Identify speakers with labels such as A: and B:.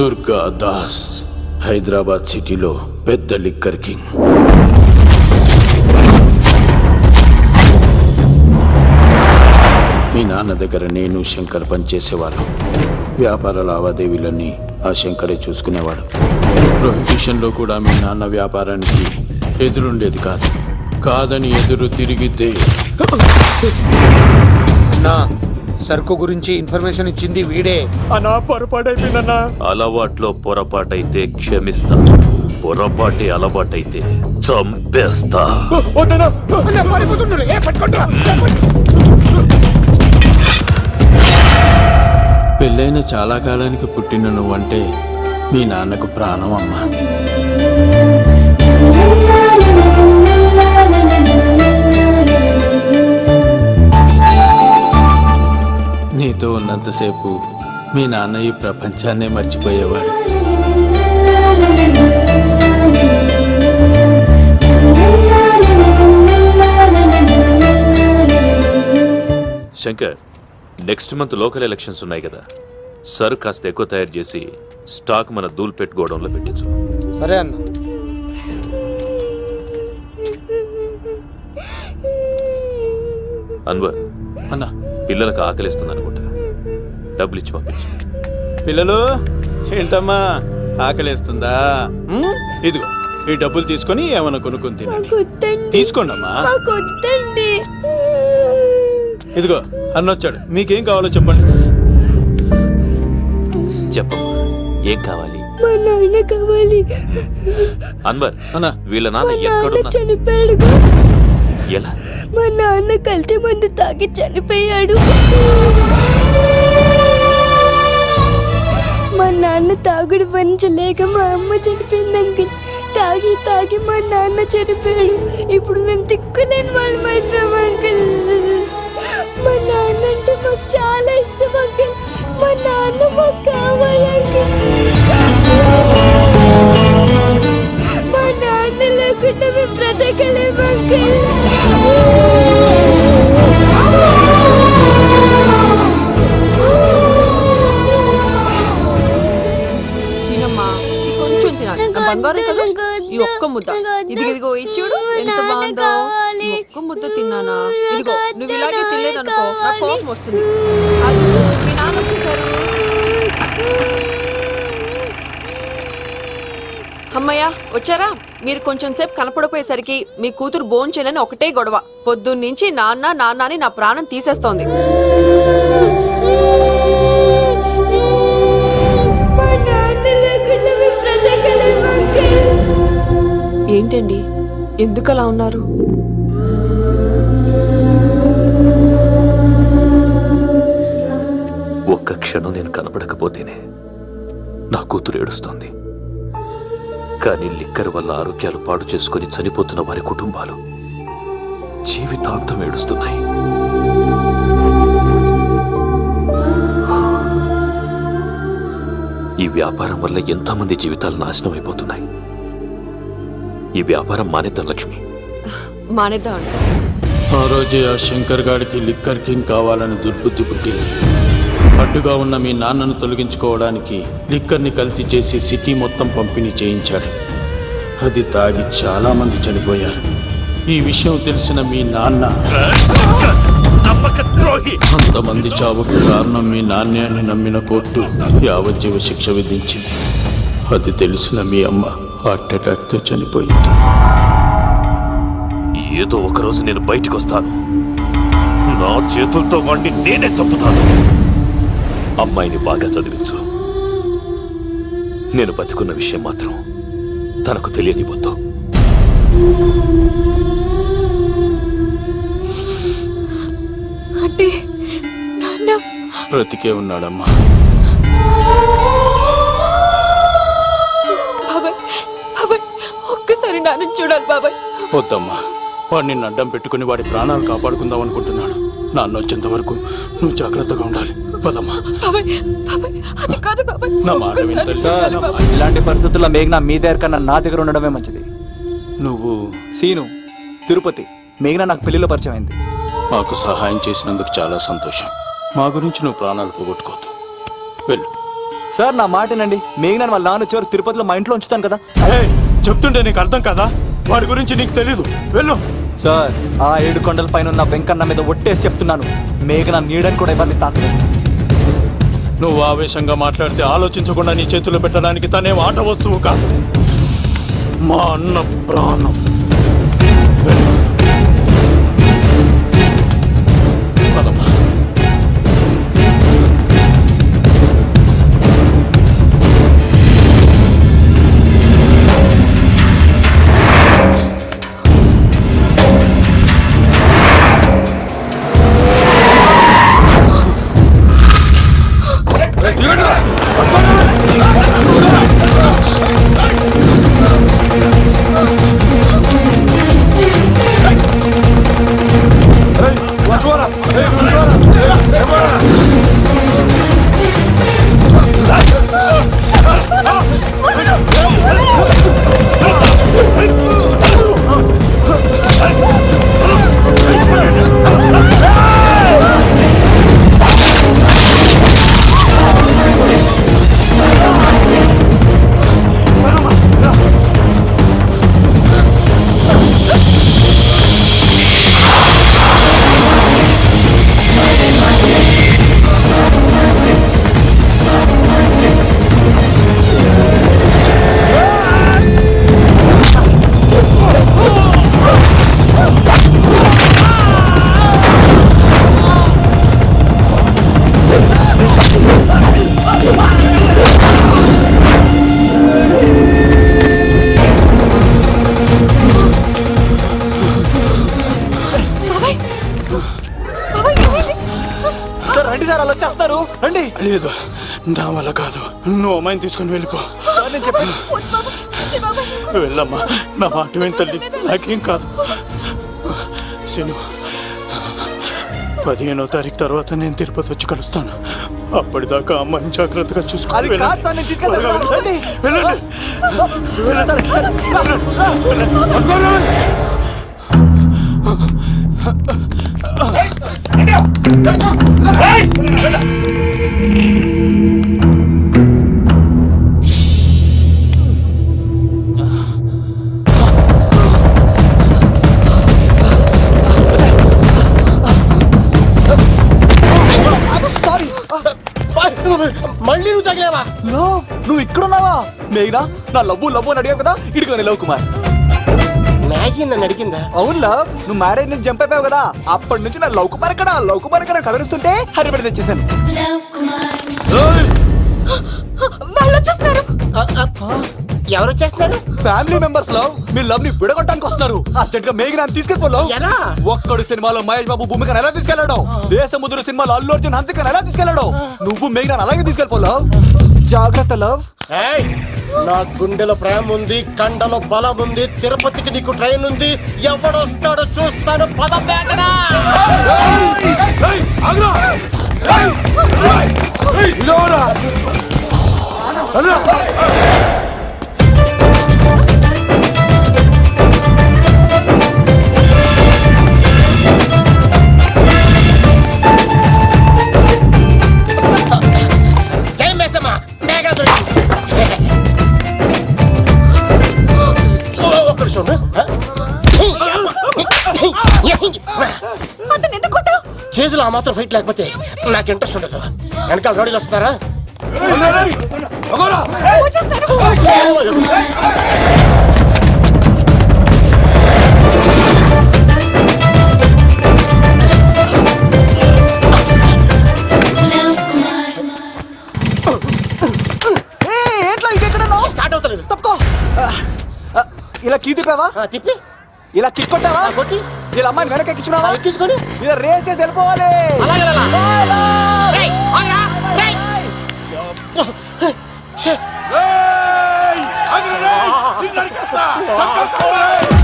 A: దుర్గా దాస్ హైదరాబాద్ సిటీలో పెద్ద liquor king. మీ నాన్న దగ్గర నేను శంకర్ పనిచేసేవాళ్ళం. వ్యాపార లావాదేవీలన్నీ ఆ శంకరే చూసుకునేవాడు. ప్రొహిబిషన్లో కూడా మీ నాన్న వ్యాపారానికి ఎదురుండేది కాదు. కాదని ఎదురు తిరిగితే
B: నా సరుకు గురించి ఇన్ఫర్మేషన్ ఇచ్చింది వీడే.
A: అనా పొరపాటైపోయిందన్నా.
C: అలవాట్లో పొరపాటైతే క్షమిస్తా. పొరపాటి అలవాటైతే చంపేస్తా.
A: వద్దనా
B: అన్న, పారిపోతున్నాడు. ఏ, పట్టుకోండిరా.
A: పెళ్ళైన చాలా కాలానికి పుట్టిన నువ్వంటే మీ నాన్నకు ప్రాణం అమ్మా. ఉన్నంతసేపు మీ నాన్న ఈ ప్రపంచాన్నే మర్చిపోయేవాడు.
C: Shankar next month local elections ఉన్నాయి కదా. సర్ కాస్త ఎక్కువ తయారు చేసి స్టాక్ మన దూల్పేట్ గోడౌన్లో పెట్టించు.
B: సరే అన్న.
C: అన్వర్
A: అన్నా.
C: పిల్లలకు ఆకలిస్తుంది అనుకుంటా డబ్బులు ఇచ్చి పంపించు.
A: పిల్లలు ఏంటమ్మా? ఆకలేస్తుందా? ఉమ్, ఇదిగో ఈ డబ్బులు తీసుకొని ఏమైనా కొనుక్కొని తినండి తీసుకోండి అమ్మా ఇదిగో అన్నొచ్చాడు. మీకేం కావాలో చెప్పండి.
C: చెప్పమ్మా ఏం కావాలి?
D: మా నాన్న కావాలి.
C: అన్వర్
A: అన్న.
C: వీళ్ళ
D: మా
C: నాన్న
D: నాన్న
C: ఎక్కడున్నా
D: చనిపోయాడుగా
C: ఎలా?
D: మా నాన్న కల్తీ మందు తాగి చనిపోయాడు. మా నాన్న తాగుడు వంచలేక మా అమ్మ చనిపోయింది అంకిల్ తాగి తాగి మా నాన్న చనిపోయాడు. ఇప్పుడు మేము తిక్కులేని వాళ్ళం అయిపోయాం అంకిల్. మా నాన్న అంటే మాకు చాలా ఇష్టం అంకిల్. మా నాన్న మాకు కావాలి మా నాన్న లేకుండా మేము బ్రతకలేము అంకిల్.
E: బంగారం కదా? ఈ ఒక్క ముద్ద.
D: వద్దు.
E: ఇదిగో ఇచ్చుడు ఎంత బాగుందో. ఒక్క ముద్ద తిన్నానా? ఇదిగో నువ్వు ఇలాగే తినలేదనుకో నాకు. కోపం వస్తుంది. అది మీ నాన్న వచ్చేసారు. అమ్మయ్య వచ్చారా? మీరు కొంచెం సేపు కనపడపోయేసరికి మీ కూతురు భోంచేయాలని ఒకటే గొడవ. పొద్దున్నుంచి నాన్న నాన్న అని నా ప్రాణం తీసేస్తోంది. ఎందుకు అలా ఉన్నారు?
C: ఒక్క క్షణం నేను కనపడకపోతేనే నా కూతురు ఏడుస్తోంది. కానీ లిక్కర్ వల్ల ఆరోగ్యాలు పాడు చేసుకుని చనిపోతున్న వారి కుటుంబాలు జీవితాంతం ఏడుస్తున్నాయి. ఈ వ్యాపారం వల్ల ఎంతోమంది జీవితాలు నాశనం అయిపోతున్నాయి ఈ వ్యాపారం మానేద్దాం లక్ష్మి.
E: మానేద్దామండి.
A: ఆ రోజే ఆ శంకర్ గాడికి లిక్కర్ కింగ్ కావాలని దుర్బుద్ధి పుట్టింది. అడ్డుగా ఉన్న మీ నాన్నను తొలగించుకోవడానికి లిక్కర్ని కల్తీ చేసి సిటీ మొత్తం పంపిణీ చేయించాడు. అది తాగి చాలా మంది చనిపోయారు. ఈ విషయం తెలిసిన మీ నాన్న అంతమంది చావుకు కారణం మీ నాన్నే అని నమ్మిన కోర్టు యావజ్జీవ శిక్ష విధించింది. అది తెలిసిన మీ అమ్మ. హార్ట్ అటాక్తో చనిపోయింది.
C: ఏదో ఒక రోజు నేను బయటకు వస్తాను నా చేతులతో వాడిని నేనే చంపుతాను. అమ్మాయిని బాగా చదివించు. నేను బతికున్న విషయం మాత్రం తనకు తెలియనిపోతాం
E: అంటే నాన్న.
A: బ్రతికే ఉన్నాడమ్మా.
E: నాన్న చూడాలి బాబాయ్.
A: వద్దమ్మా వాడు నిన్ను అడ్డం పెట్టుకుని వాడి ప్రాణాలు కాపాడుకుందాం అనుకుంటున్నాడు. నాన్న వచ్చేంత వరకు నువ్వు జాగ్రత్తగా ఉండాలి. పదమ్మా.
E: బాబాయ్ బాబాయ్ అది కాదు బాబాయ్.
A: నా మాట వింటారు. సార్.
F: ఇలాంటి పరిస్థితుల్లో మేఘన మీ దగ్గర కన్నా నా దగ్గర ఉండడమే మంచిది.
A: నువ్వు
F: సీను తిరుపతి. మేఘన నాకు పెళ్ళిలో పరిచయం అయింది.
A: మాకు సహాయం చేసినందుకు చాలా సంతోషం. మా గురించి నువ్వు ప్రాణాలు పోగొట్టుకోవద్దు వెళ్ళు.
F: సార్ నా మాటనండి మేఘనాన్ని వాళ్ళ నాన్న వచ్చేవారు తిరుపతిలో మా ఇంట్లో ఉంచుతాను కదా.
A: ఏయ్, చెప్తుంటే నీకు అర్థం కదా? వాడి గురించి నీకు తెలీదు. వెళ్ళు.
F: సార్ ఆ ఏడు కొండల పైన ఉన్న వెంకన్న మీద ఒట్టేసి చెప్తున్నాను. మేఘన నీడని కూడా ఇవ్వాలి తాకలేదు.
A: నువ్వు ఆవేశంగా మాట్లాడితే ఆలోచించకుండా నీ చేతిలో పెట్టడానికి తనే ఆట వస్తువు కాదు. మా అన్న ప్రాణం. లేదు. నా వల్ల కాదు. నువ్వు అమ్మాయిని తీసుకొని వెళ్ళిపో వెళ్ళమ్మా. నా మాట విని తల్లి. నాకేం కాదు. శను పదిహేనో తారీఖు తర్వాత నేను తిరుపతి వచ్చి కలుస్తాను. అప్పటిదాకా అమ్మాయిని జాగ్రత్తగా చూసుకో
F: అది కాదు సార్, నేను తీసుకెళ్తాను. రండి.
A: వెళ్ళండి.
G: నువ్వు తగిలేవా?
F: లవ్ నువ్వు ఇక్కడున్నావా? మేఘనా నా లవ్వు లవ్వు అని అడిగావు కదా ఇడికోని లవ్ కుమార్.
G: మ్యాగీ నన్ను అడిగిందా?
F: అవును లవ్ నువ్వు మ్యారేజ్ నుంచి జంప్ అయిపోయావు కదా అప్పటి నుంచి నా లవ్ కుమార్ ఇక్కడ లవ్ కుమార్ ఇక్కడ కదిలిస్తుంటే హరిపడి తెచ్చేసాను
E: వాళ్ళు వచ్చేస్తున్నారు
G: ఎవరు వచ్చేస్తున్నారు
F: ఫ్యామిలీ మెంబర్స్లో మీ లవ్ని విడగొట్టడానికి వస్తున్నారు అర్జెంట్గా మేఘనాన్ని తీసుకెళ్ళిపోలో
G: ఎలా?
F: ఒక్కడు సినిమాలో మహేష్ బాబు భూమికను ఎలా తీసుకెళ్ళాడు దేశముద్రు సినిమాలో అల్లు అర్జున్ హంసికను ఎలా తీసుకెళ్ళాడు నువ్వు మేఘనాన్ని అలాగే తీసుకెళ్ళిపోలో జాగ్రత్త లవ్
G: ఏయ్, నా గుండెలో ప్రేమ ఉంది కండలో బలం ఉంది తిరుపతికి నీకు ట్రైన్ ఉంది ఎవడొస్తాడో చూస్తాను పద బేటరా చేతులు ఆ మాత్రం ఫైట్ లేకపోతే నాకు ఇంట్రెస్ట్ ఉండదు. వెనకాల గాడీలు వస్తున్నారా? స్టార్ట్ అవుతలేదు.
F: తప్పుకో. ఇలా కీ తిప్పావా?
G: తిప్పి.
F: ఇలా కిక్ కొట్టావా
G: కొట్టి
F: ఇలా అమ్మాయిని వెనక ఎక్కించున్నావా
G: ఎక్కించుకొని
F: ఇలా రేస్ చేసి వెళ్ళిపోవాలి.
G: ఏయ్, ఆగరా, ఏయ్. ఛే,
A: ఆగ్రా రేయ్! నిన్ను నరికేస్తా! చంపేస్తా!